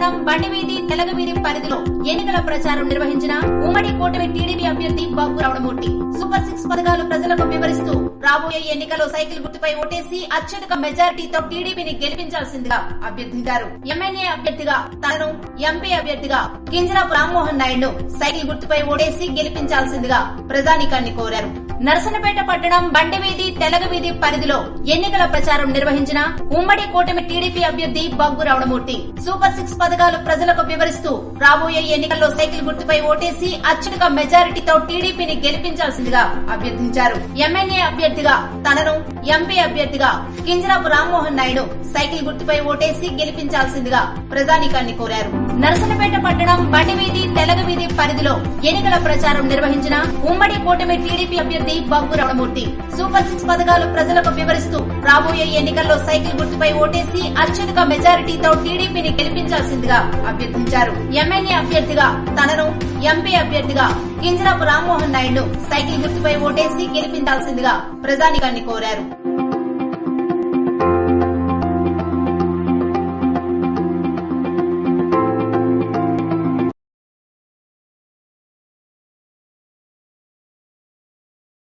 మండలం బండివీధి తెలగవీధి పరిధిలో ఎన్నికల ప్రచారం నిర్వహించిన ఉమ్మడి కూటమి టీడీపీ అభ్యర్థి బాబు రావణమూర్తి సూపర్ సిక్స్ పథకాలు ప్రజలకు వివరిస్తూ రాబోయే ఎన్నికల్లో సైకిల్ గుర్తుపై ఓటేసి అత్యధిక మెజారిటీతో టీడీపీని గెలిపించాల్సిందిగా అభ్యర్థించారు. ఎమ్మెల్యే అభ్యర్థిగా తనను ఎంపీ అభ్యర్థిగా కింజరాపు రామ్మోహన్ నాయుడు సైకిల్ గుర్తుపై ఓటేసి గెలిపించాల్సిందిగా ప్రజానీకాన్ని కోరారు. నరసనపేట పట్టణం బండివీధి తెలగవీధి పరిధిలో ఎన్నికల ప్రచారం నిర్వహించిన ఉమ్మడి కూటమి టీడీపీ అభ్యర్థి బగ్గు రావణమూర్తి సూపర్ సిక్స్ పథకాలు ప్రజలకు వివరిస్తూ రాబోయే ఎన్నికల్లో సైకిల్ గుర్తుపై ఓటేసి అత్యధిక మెజారిటీతో టీడీపీని గెలిపించాల్సిందిగా అభ్యర్థించారు. ఎమ్మెల్యే అభ్యర్థిగా తనను ఎంపీ అభ్యర్థిగా కింజరాపు రామ్మోహన్ నాయుడు సైకిల్ గుర్తుపై ఓటేసి గెలిపించాల్సిందిగా ప్రజానీకాన్ని కోరారు. నరసనపేట పట్టణం బండివీధి తెలగవీధి పరిధిలో ఎన్నికల ప్రచారం నిర్వహించిన ఉమ్మడి కూటమి టీడీపీ అభ్యర్థి బొగ్గు రమణమూర్తి. సూపర్ సిక్స్ పథకాలు ప్రజలకు వివరిస్తూ రాబోయే ఎన్నికల్లో సైకిల్ గుర్తుపై ఓటేసి అత్యధిక మెజారిటీతో టీడీపీని గెలిపించాల్సిందిగా అభ్యర్థించారు. ఎమ్మెల్యే అభ్యర్థిగా తనను ఎంపీ అభ్యర్థిగా కింజరాపు రామ్మోహన్ నాయుడు సైకిల్ గుర్తుపై ఓటేసి గెలిపించాల్సిందిగా ప్రజానికాన్ని కోరారు.